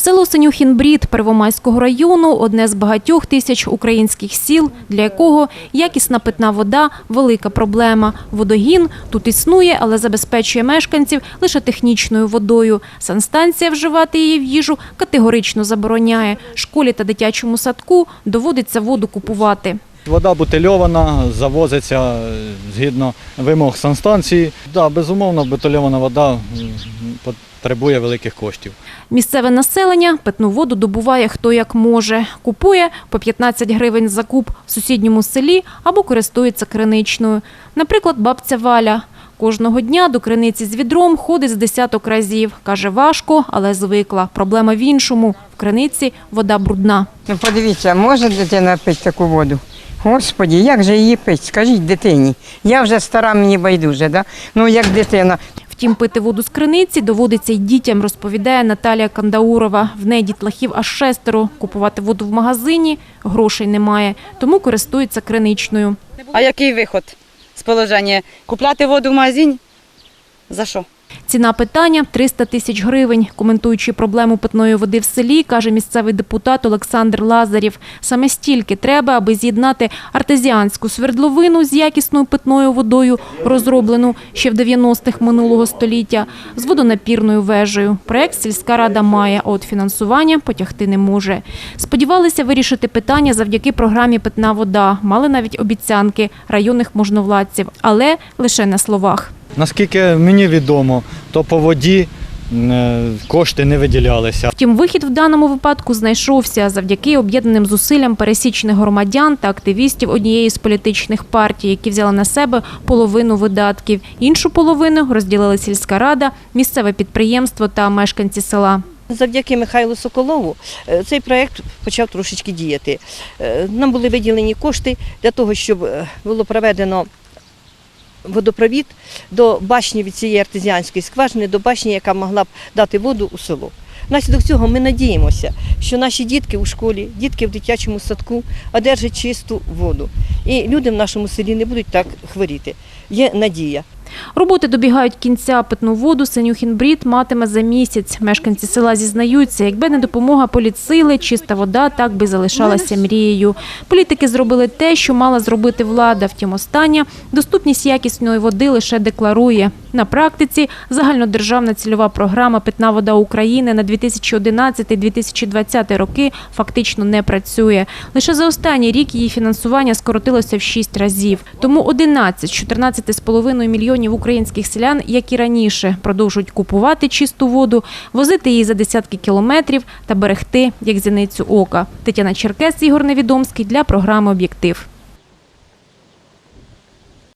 Село Синюхін-Брід Первомайського району – одне з багатьох тисяч українських сіл, для якого якісна питна вода – велика проблема. Водогін тут існує, але забезпечує мешканців лише технічною водою. Санстанція вживати її в їжу категорично забороняє. Школі та дитячому садку доводиться воду купувати. Вода бутильована, завозиться е, згідно вимог санстанції. Да, безумовно, бутильована вода потребує великих коштів. Місцеве населення питну воду добуває хто як може. Купує по 15 гривень за куб в сусідньому селі або користується криничною. Наприклад, бабця Валя. Кожного дня до криниці з відром ходить з десяток разів. Каже, важко, але звикла. Проблема в іншому. В криниці вода брудна. Ну подивіться, може дитина пити таку воду? Господі, як же її пити? Скажіть дитині. Я вже стара, мені байдуже, да? ну як дитина. Втім, пити воду з криниці доводиться й дітям, розповідає Наталія Кандаурова. В неї дітлахів аж шестеро. Купувати воду в магазині грошей немає, тому користується криничною. А який виход з положення? Купляти воду в магазині? За що? Ціна питання 300 тисяч гривень. Коментуючи проблему питної води в селі, каже місцевий депутат Олександр Лазарів. Саме стільки треба, аби з'єднати артезіанську свердловину з якісною питною водою, розроблену ще в 90-х минулого століття, з водонапірною вежею. Проект сільська рада має, а от фінансування потягти не може. Сподівалися вирішити питання завдяки програмі Питна вода. Мали навіть обіцянки районних можновладців, але лише на словах. Наскільки мені відомо, то по воді е, кошти не виділялися. Втім, вихід в даному випадку знайшовся завдяки об'єднаним зусиллям пересічних громадян та активістів однієї з політичних партій, які взяли на себе половину видатків. Іншу половину розділили сільська рада, місцеве підприємство та мешканці села. Завдяки Михайлу Соколову е, цей проєкт почав трошечки діяти. Е, Нам були виділені кошти для того, щоб було проведено водопровід до башні від цієї артезіанської скважини, до башні, яка могла б дати воду у село. Внаслідок цього ми надіємося, що наші дітки у школі, дітки в дитячому садку одержать чисту воду. І люди в нашому селі не будуть так хворіти. Є надія. Роботи добігають кінця. Питну воду Синюхін-Брід матиме за місяць. Мешканці села зізнаються, якби не допомога поліцили, чиста вода так би залишалася мрією. Політики зробили те, що мала зробити влада. Втім, остання доступність якісної води лише декларує. На практиці загальнодержавна цільова програма Питна вода України на 2011-2020 роки фактично не працює. Лише за останній рік її фінансування скоротилося в 6 разів. Тому 11 з 14,5 мільйонів українських селян, як і раніше, продовжують купувати чисту воду, возити її за десятки кілометрів та берегти як зіницю ока. Тетяна Черкес, Ігор Невідомський для програми Об'єктив.